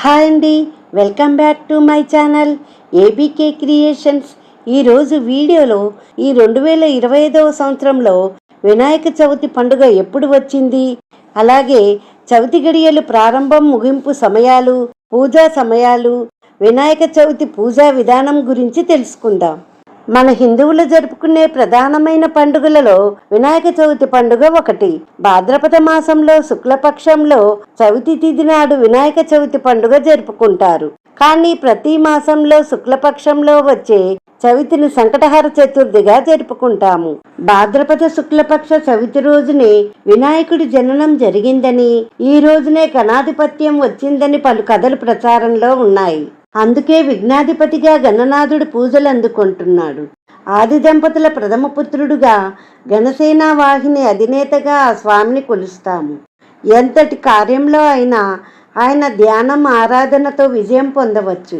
Hi అండి welcome back to my channel ABK creations. ఈరోజు వీడియోలో ఈ రెండు వేల ఇరవై ఐదవ సంవత్సరంలో వినాయక చవితి పండుగ ఎప్పుడు వచ్చింది? అలాగే చవితి గడియలు ప్రారంభం ముగింపు సమయాలు పూజా సమయాలు వినాయక చవితి పూజా విధానం గురించి తెలుసుకుందాం. మన హిందువులు జరుపుకునే ప్రధానమైన పండుగలలో వినాయక చవితి పండుగ ఒకటి. భాద్రపద మాసంలో శుక్లపక్షంలో చవితి తిథి నాడు వినాయక చవితి పండుగ జరుపుకుంటారు. కానీ ప్రతి మాసంలో శుక్లపక్షంలో వచ్చే చవితిని సంకటహర చతుర్థిగా జరుపుకుంటాము. భాద్రపద శుక్లపక్ష చవితి రోజునే వినాయకుడి జననం జరిగిందని ఈ రోజునే కణాధిపత్యం వచ్చిందని పలు కథలు ప్రచారంలో ఉన్నాయి. అందుకే విఘ్నాధిపతిగా గణనాథుడు పూజలు అందుకుంటున్నాడు. ఆది దంపతుల ప్రథమ పుత్రుడుగా గణసేనా వాహిని అధినేతగా ఆ స్వామిని కొలుస్తాము. ఎంతటి కార్యంలో అయినా ఆయన ధ్యానం ఆరాధనతో విజయం పొందవచ్చు.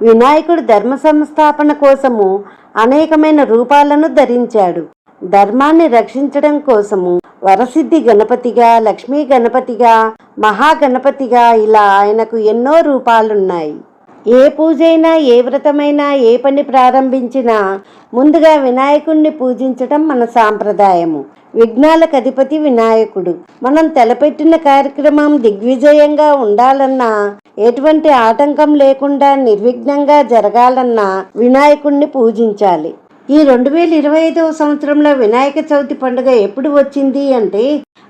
వినాయకుడు ధర్మ సంస్థాపన కోసము అనేకమైన రూపాలను ధరించాడు. ధర్మాన్ని రక్షించడం కోసము వరసిద్ధి గణపతిగా లక్ష్మీ గణపతిగా మహాగణపతిగా ఇలా ఆయనకు ఎన్నో రూపాలున్నాయి. ఏ పూజైనా ఏ వ్రతమైనా ఏ పని ప్రారంభించినా ముందుగా వినాయకుణ్ణి పూజించటం మన సాంప్రదాయము. విఘ్నాలకు అధిపతి వినాయకుడు. మనం తలపెట్టిన కార్యక్రమం దిగ్విజయంగా ఉండాలన్నా ఎటువంటి ఆటంకం లేకుండా నిర్విఘ్నంగా జరగాలన్నా వినాయకుణ్ణి పూజించాలి. ఈ రెండు వేల ఇరవై ఐదవ సంవత్సరంలో వినాయక చవితి పండుగ ఎప్పుడు వచ్చింది అంటే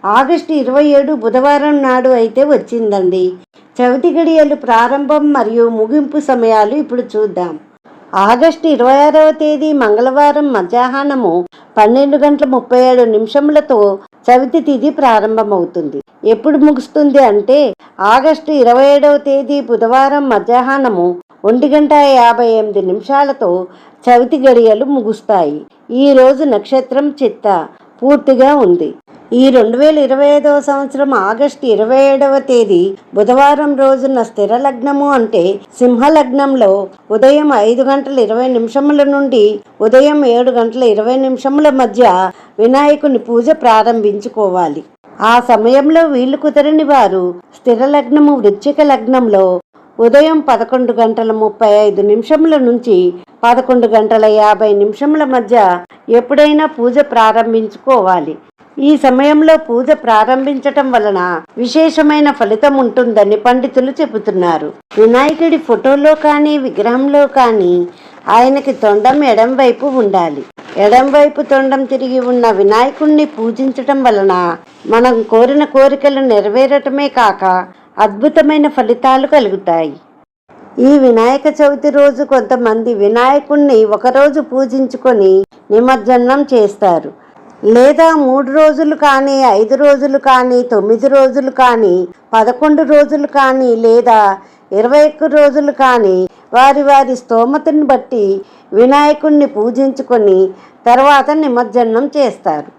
ఆగస్టు ఇరవై ఏడు బుధవారం నాడు అయితే వచ్చిందండి. చవితి గడియలు ప్రారంభం మరియు ముగింపు సమయాలు ఇప్పుడు చూద్దాం. ఆగస్టు ఇరవై ఆరవ తేదీ మంగళవారం మధ్యాహ్నము పన్నెండు గంటల ముప్పై ఏడు నిమిషములతో చవితి తిథి ప్రారంభమవుతుంది. ఎప్పుడు ముగుస్తుంది అంటే ఆగస్టు ఇరవై ఏడవ తేదీ బుధవారం మధ్యాహ్నము ఒంటి గంట యాభై ఎనిమిది నిమిషాలతో చవితి గడియలు ముగుస్తాయి. ఈ రోజు నక్షత్రం చిత్త పూర్తిగా ఉంది. ఈ రెండు వేల ఇరవై ఐదవ సంవత్సరం ఆగస్టు ఇరవై ఏడవ తేదీ బుధవారం రోజున స్థిర లగ్నము అంటే సింహ లగ్నంలో ఉదయం ఐదు గంటల ఇరవై నిమిషముల నుండి ఉదయం ఏడు గంటల ఇరవై నిమిషముల మధ్య వినాయకుని పూజ ప్రారంభించుకోవాలి. ఆ సమయంలో వీళ్ళు కుదరని వారు స్థిర లగ్నము వృచ్చిక లగ్నంలో ఉదయం పదకొండు గంటల ముప్పై ఐదు నిమిషముల నుంచి పదకొండు గంటల యాభై నిమిషముల మధ్య ఎప్పుడైనా పూజ ప్రారంభించుకోవాలి. ఈ సమయంలో పూజ ప్రారంభించటం వలన విశేషమైన ఫలితం ఉంటుందని పండితులు చెబుతున్నారు. వినాయకుడి ఫోటోలో కానీ విగ్రహంలో కానీ ఆయనకి తొండం ఎడం వైపు ఉండాలి. ఎడం వైపు తొండం తిరిగి ఉన్న వినాయకుణ్ణి పూజించటం వలన మనం కోరిన కోరికలు నెరవేరటమే కాక అద్భుతమైన ఫలితాలు కలుగుతాయి. ఈ వినాయక చవితి రోజు కొంతమంది వినాయకుణ్ణి ఒకరోజు పూజించుకొని నిమజ్జనం చేస్తారు. లేదా మూడు రోజులు కానీ ఐదు రోజులు కానీ తొమ్మిది రోజులు కానీ పదకొండు రోజులు కానీ లేదా ఇరవై ఒక్క రోజులు కానీ వారి వారి స్తోమతను బట్టి వినాయకుణ్ణి పూజించుకొని తర్వాత నిమజ్జనం చేస్తారు.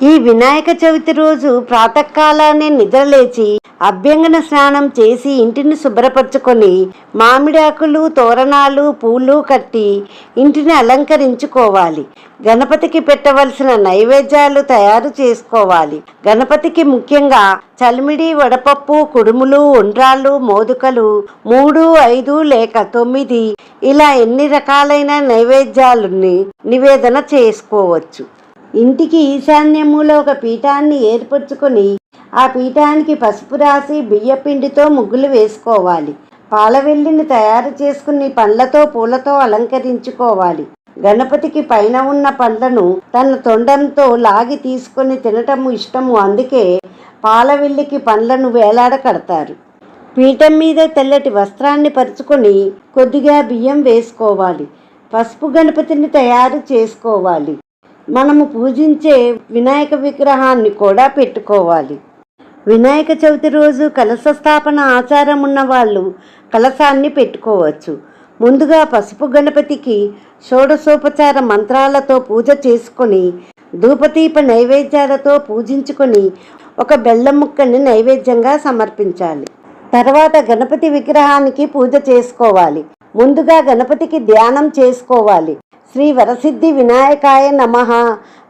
ఈ వినాయక చవితి రోజు ప్రాతకాలానే నిద్రలేచి అభ్యంగన స్నానం చేసి ఇంటిని శుభ్రపరచుకొని మామిడాకులు తోరణాలు పూలు కట్టి ఇంటిని అలంకరించుకోవాలి. గణపతికి పెట్టవలసిన నైవేద్యాలు తయారు చేసుకోవాలి. గణపతికి ముఖ్యంగా చలిమిడి వడపప్పు కుడుములు ఉండ్రాళ్ళు మోదుకలు మూడు ఐదు లేక తొమ్మిది ఇలా ఎన్ని రకాలైన నైవేద్యాలని నివేదన చేసుకోవచ్చు. ఇంటికి ఈశాన్యములో ఒక పీఠాన్ని ఏర్పరచుకొని ఆ పీఠానికి పసుపు రాసి బియ్యపిండితో ముగ్గులు వేసుకోవాలి. పాలవెల్లిని తయారు చేసుకుని పండ్లతో పూలతో అలంకరించుకోవాలి. గణపతికి పైన ఉన్న పండ్లను తన తొండంతో లాగి తీసుకొని తినటము ఇష్టము. అందుకే పాలవెల్లికి పండ్లను వేలాడ కడతారు. పీఠం మీద తెల్లటి వస్త్రాన్ని పరుచుకొని కొద్దిగా బియ్యం వేసుకోవాలి. పసుపు గణపతిని తయారు చేసుకోవాలి. మనము పూజించే వినాయక విగ్రహాన్ని కూడా పెట్టుకోవాలి. వినాయక చవితి రోజు కలశ స్థాపన ఆచారం ఉన్న వాళ్ళు కలశాన్ని పెట్టుకోవచ్చు. ముందుగా పసుపు గణపతికి షోడశోపచార మంత్రాలతో పూజ చేసుకొని ధూపదీప నైవేద్యాలతో పూజించుకొని ఒక బెల్లం ముక్కని నైవేద్యంగా సమర్పించాలి. తర్వాత గణపతి విగ్రహానికి పూజ చేసుకోవాలి. ముందుగా గణపతికి ధ్యానం చేసుకోవాలి. శ్రీ వరసిద్ధి వినాయకాయ నమ.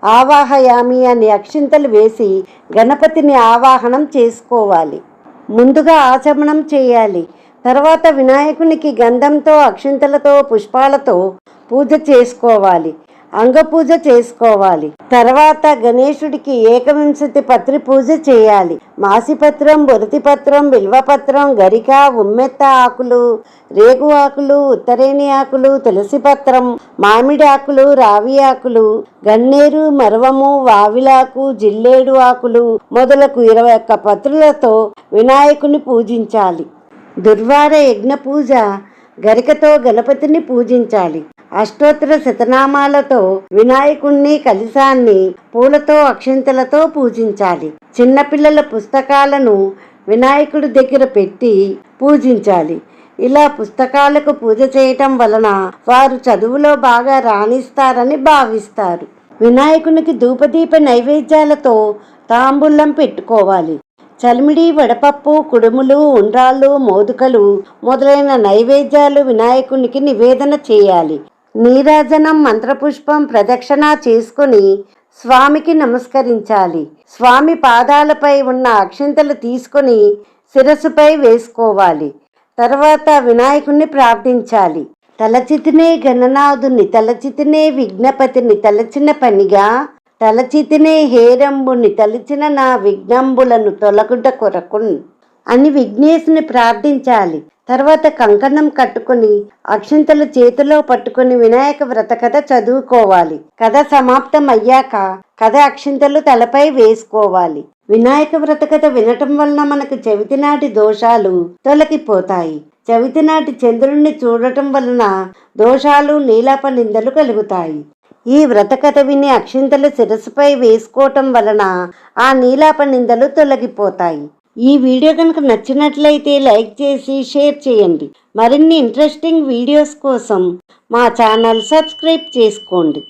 ఆవాహయామి అని అక్షింతలు వేసి గణపతిని ఆవాహనం చేసుకోవాలి. ముందుగా ఆచమనం చేయాలి. తర్వాత వినాయకునికి గంధంతో అక్షింతలతో పుష్పాలతో పూజ చేసుకోవాలి. అంగపూజ చేసుకోవాలి. తర్వాత గణేశుడికి ఏకవింశతి పత్రి పూజ చేయాలి. మాసిపత్రం బొరతిపత్రం బిల్వపత్రం గరిక ఉమ్మెత్త ఆకులు రేగు ఆకులు ఉత్తరేణి ఆకులు తులసి పత్రం మామిడి ఆకులు రావి ఆకులు గన్నేరు మరవము వావిలాకు జిల్లేడు ఆకులు మొదలకు ఇరవై ఒక్క పత్రులతో వినాయకుని పూజించాలి. దుర్వార యజ్ఞ పూజ గరికతో గణపతిని పూజించాలి. అష్టోత్తర శతనామాలతో వినాయకుణ్ణి కలిశాన్ని పూలతో అక్షింతలతో పూజించాలి. చిన్నపిల్లల పుస్తకాలను వినాయకుడి దగ్గర పెట్టి పూజించాలి. ఇలా పుస్తకాలకు పూజ చేయటం వలన వారు చదువులో బాగా రాణిస్తారని భావిస్తారు. వినాయకునికి ధూపదీప నైవేద్యాలతో తాంబూలం పెట్టుకోవాలి. చలిమిడి వడపప్పు కుడుములు ఉండ్రాళ్ళు మోదుకలు మొదలైన నైవేద్యాలు వినాయకునికి నివేదన చేయాలి. నీరాజనం మంత్రపుష్పం ప్రదక్షిణ చేసుకుని స్వామికి నమస్కరించాలి. స్వామి పాదాలపై ఉన్న అక్షింతలు తీసుకొని శిరస్సుపై వేసుకోవాలి. తర్వాత వినాయకుణ్ణి ప్రార్థించాలి. తలచితినే గణనాథుని తలచితినే విఘ్నపతిని తలచిన పనిగా తలచితినే హేరంబుని తలిచిన నా విఘ్నంబులను తొలగుట కొరకున్ అని విఘ్నేశుని ప్రార్థించాలి. తర్వాత కంకణం కట్టుకొని అక్షింతలు చేతిలో పట్టుకొని వినాయక వ్రత కథ చదువుకోవాలి. కథ సమాప్తం అయ్యాక కథ అక్షింతలు తలపై వేసుకోవాలి. వినాయక వ్రత కథ వినటం వలన మనకు చెవితి నాటి దోషాలు తొలగిపోతాయి. చవితి నాటి చంద్రుణ్ణి చూడటం వలన దోషాలు నీలాప నిందలు కలుగుతాయి. ఈ వ్రతకథ విని అక్షింతలు శిరస్సుపై వేసుకోవటం వలన ఆ నీలాప నిందలు తొలగిపోతాయి. ఈ వీడియో కనుక నచ్చినట్లయితే లైక్ చేసి షేర్ చేయండి. మరిన్ని ఇంట్రెస్టింగ్ వీడియోస్ కోసం మా ఛానల్ సబ్స్క్రైబ్ చేసుకోండి.